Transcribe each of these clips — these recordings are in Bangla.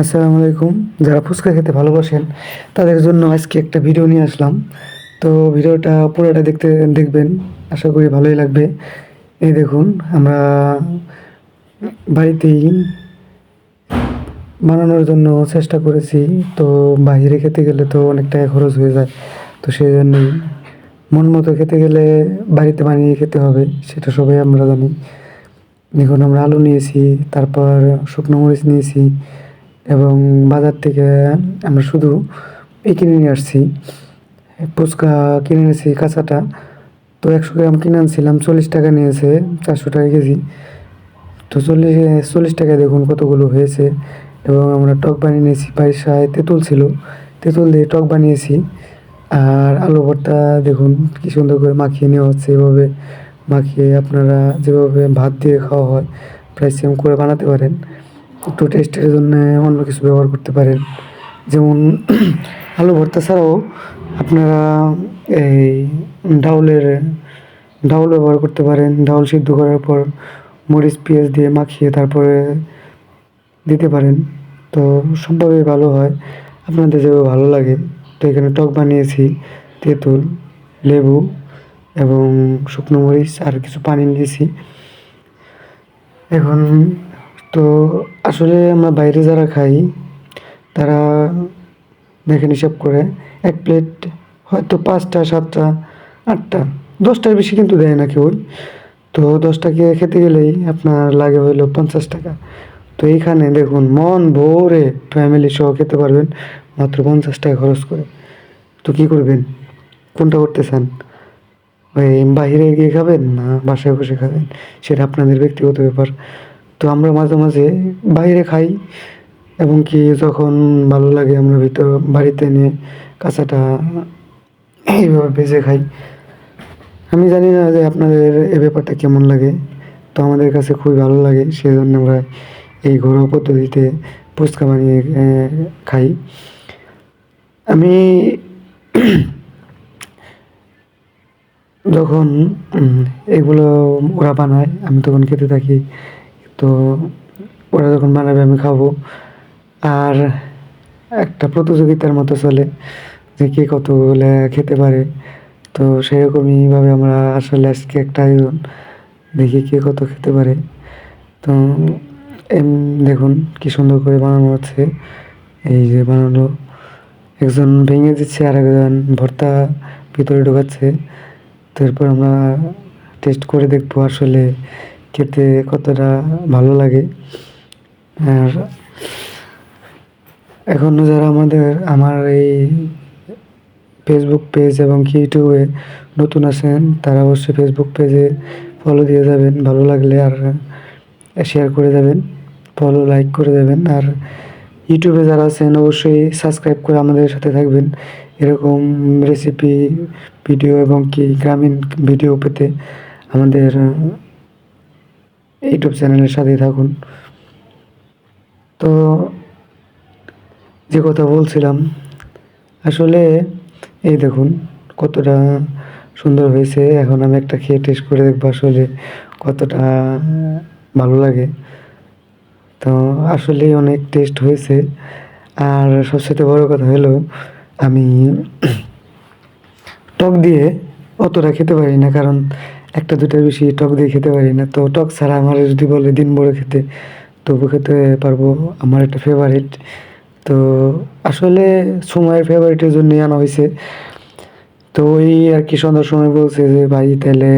আসসালামু আলাইকুম। যারা ফুচকা খেতে ভালোবাসেন, তাদের জন্য আজকে একটা ভিডিও নিয়ে আসলাম। তো ভিডিওটা পুরোটা দেখতে, দেখবেন। আশা করি ভালোই লাগবে। এই দেখুন, আমরা বাড়িতেই বানানোর জন্য চেষ্টা করেছি। তো বাইরে খেতে গেলে তো অনেক টাকা খরচ হয়ে যায়। তো সেই জন্যই মন মতো খেতে গেলে বাড়িতে বানিয়ে খেতে হবে, সেটা সবাই আমরা জানি। দেখুন, আমরা আলু নিয়েছি, তারপর শুকনো মরিচ নিয়েছি এবং বাজার থেকে আমরা শুধু এই কিনে নিয়ে আসছি। ফুচকা কিনে এনেছি কাঁচাটা। তো একশো গ্রাম কিনে আনছিলাম, চল্লিশ টাকা নিয়েছে, চারশো টাকা কেজি। তো চল্লিশ চল্লিশ টাকায় দেখুন কতগুলো হয়েছে। এবং আমরা টক বানিয়ে নিয়েছি পায়েসায় তেঁতুল ছিল। তেঁতুল দিয়ে টক বানিয়েছি। আর আলু ভর্তা দেখুন কী সুন্দর করে মাখিয়ে নেওয়া হচ্ছে এভাবে। মাখিয়ে আপনারা যেভাবে ভাত দিয়ে খাওয়া হয়, প্রায় সেম করে বানাতে পারেন। একটু টেস্টের জন্য অন্য কিছু ব্যবহার করতে পারেন। যেমন আলু ভর্তা ছাড়াও আপনারা এই ডাউলের, ডাউল ব্যবহার করতে পারেন। ডাউল সিদ্ধ করার পর মরিচ, পেঁয়াজ দিয়ে মাখিয়ে তারপরে দিতে পারেন। তো সবভাবেই ভালো হয়। আপনাদের যেভাবে ভালো লাগে। তো এখানে টক বানিয়েছি, তেঁতুল, লেবু এবং শুকনো মরিচ আর কিছু পানি নিয়েছি। এখন তো আসলে আমরা বাইরে যারা খাই, তারা দেখেন হিসাব করে, এক প্লেট হয়তো পাঁচটা, সাতটা, আটটা, দশটার বেশি কিন্তু দেয় না কেউ। তো দশটাকে খেতে গেলেই আপনার লাগে হইল পঞ্চাশ টাকা। তো এইখানে দেখুন, মন ভরে ফ্যামিলি সহ খেতে পারবেন মাত্র পঞ্চাশ টাকা খরচ করে। তো কী করবেন? কোনটা করতে চান ওই বাইরে গিয়ে খাবেন না বাসায় বসে খাবেন? সেটা আপনাদের ব্যক্তিগত ব্যাপার। তো আমরা মাঝে মাঝে বাইরে খাই এবং কি যখন ভালো লাগে আমরা ভিতর বাড়িতে এনে কাঁচাটা এইভাবে ভেজে খাই। আমি জানি না যে আপনাদের এই ব্যাপারটা কেমন লাগে, তো আমাদের কাছে খুবই ভালো লাগে সেই জন্য আমরা এই ঘরোয়া পদ্ধতিতে ফুচকা বানিয়ে খাই। আমি যখন এগুলো ওরা বানায়, আমি তখন খেতে থাকি। তো ওরা যখন বানাবে, আমি খাব। আর একটা প্রতিযোগিতার মতো চলে, যে কে কতগুলো খেতে পারে। তো সেরকমইভাবে আমরা আসলে আজকে একটা আয়োজন, দেখি কে কত খেতে পারে। তো এম, দেখুন কি সুন্দর করে বানানো হচ্ছে। এই যে বানানো, একজন ভেঙে দিচ্ছে আর একজন ভর্তা ভিতরে ঢোকাচ্ছে। তারপর আমরা টেস্ট করে দেখব আসলে খেতে কতটা ভালো লাগে। আর এখনও যারা আমাদের, আমার এই ফেসবুক পেজ এবং কি ইউটিউবে নতুন আছেন, তারা অবশ্যই ফেসবুক পেজে ফলো দিয়ে যাবেন, ভালো লাগলে আর শেয়ার করে যাবেন ফলো লাইক করে দেবেন আর ইউটিউবে যারা আছেন, অবশ্যই সাবস্ক্রাইব করে আমাদের সাথে থাকবেন। এরকম রেসিপি ভিডিও এবং কি, গ্রামীণ ভিডিও পেতে আমাদের ইউটিউব চ্যানেলের সাথেই থাকুন। তো যে কথা বলছিলাম, আসলে এই দেখুন কতটা সুন্দর হয়েছে। এখন আমি একটা খেয়ে টেস্ট করে দেখব আসলে কতটা ভালো লাগে। তো আসলে অনেক টেস্ট হয়েছে। আর সবচেয়ে বড় কথা হলো, আমি টক দিয়ে অতটা খেতে পারি না, কারণ একটা দুটার বেশি টক দিয়ে খেতে পারি না। তো টক ছাড়া আমার যদি বলে দিন বড় খেতে তবু খেতে পারব। আমার একটা ফেভারিট তো আসলে সময়ের ফেভারিটের জন্যই আনা হয়েছে। তো ওই আর কি সন্ধ্যার সময় বলছে যে, ভাই, তাহলে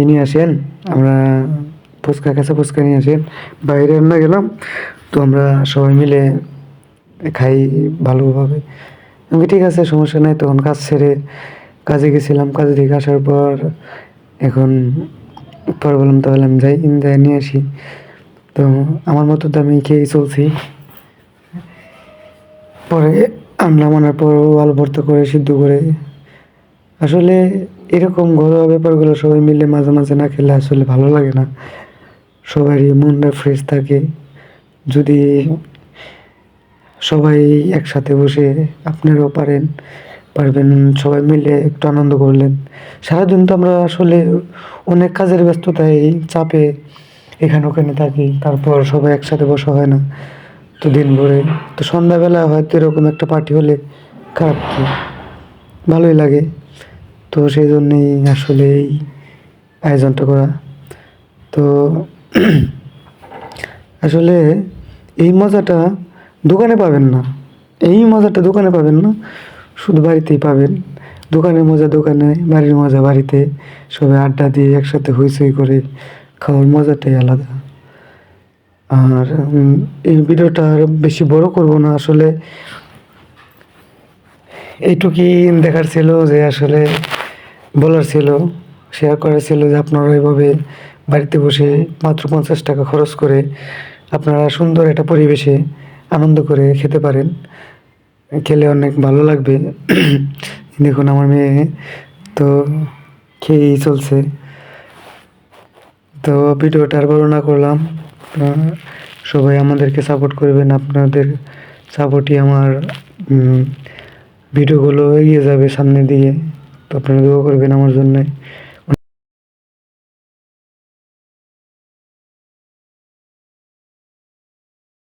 ই নিয়ে আসেন, আমরা ফুচকা, কাঁচা ফুচকা নিয়ে আসেন। বাইরে আমরা গেলাম, তো আমরা সবাই মিলে খাই ভালোভাবে। ঠিক আছে, সমস্যা নেই, তখন কাজ ছেড়ে কাজে গেছিলাম, কাজে থেকে আসার পর এখন পর বললাম, তাহলে আমি যাই যাই, নিয়ে আসি। তো আমার মতো তো আমি খেয়েই চলছি। পরে আনলাম, আনার পর আলু ভর্তা করে সিদ্ধ করে। আসলে এরকম ঘরোয়া ব্যাপারগুলো সবাই মিলে মাঝে মাঝে না খেলে আসলে ভালো লাগে না। সবারই মনটা ফ্রেশ থাকে। যদি সবাই একসাথে বসে আপনারাও পারেন। পারবেন, সবাই মিলে একটু আনন্দ করলেন। সারাদিন তো আমরা আসলে অনেক কাজের ব্যস্ততায়, চাপে এখানে ওখানে থাকি, তারপর সবাই একসাথে বসা হয় না তো দিন ভরে। তো সন্ধ্যাবেলা হয়তো এরকম একটা পার্টি হলে খারাপ কি? ভালোই লাগে। তো সেই জন্যেই আসলে এই আয়োজনটা করা। তো আসলে এই মজাটা দোকানে পাবেন না। এই মজাটা দোকানে পাবেন না। শুধু বাড়িতেই পাবেন। দোকানের মজা দোকানে, বাড়ির মজা বাড়িতে। সবাই আড্ডা দিয়ে একসাথে হইচই করে খাওয়ার মজাটাই আলাদা। আর এই ভিডিওটা আর বেশি বড় করব না, আসলে এইটুকুই দেখার ছিল যে, আসলে বলার ছিল শেয়ার করার ছিল যে, আপনারা এভাবে বাড়িতে বসে মাত্র পঞ্চাশ টাকা খরচ করে আপনারা সুন্দর একটা পরিবেশে আনন্দ করে খেতে পারেন। খেলে অনেক ভালো লাগবে। দেখুন আমার মেয়ে তো খেয়েই চলছে। তো ভিডিওটা আর বড় না করলাম। সবাই আমাদেরকে সাপোর্ট করবেন। আপনাদের সাপোর্টই আমার ভিডিওগুলো এগিয়ে যাবে সামনে দিয়ে তো আপনারা দোয়া করবেন আমার জন্যে।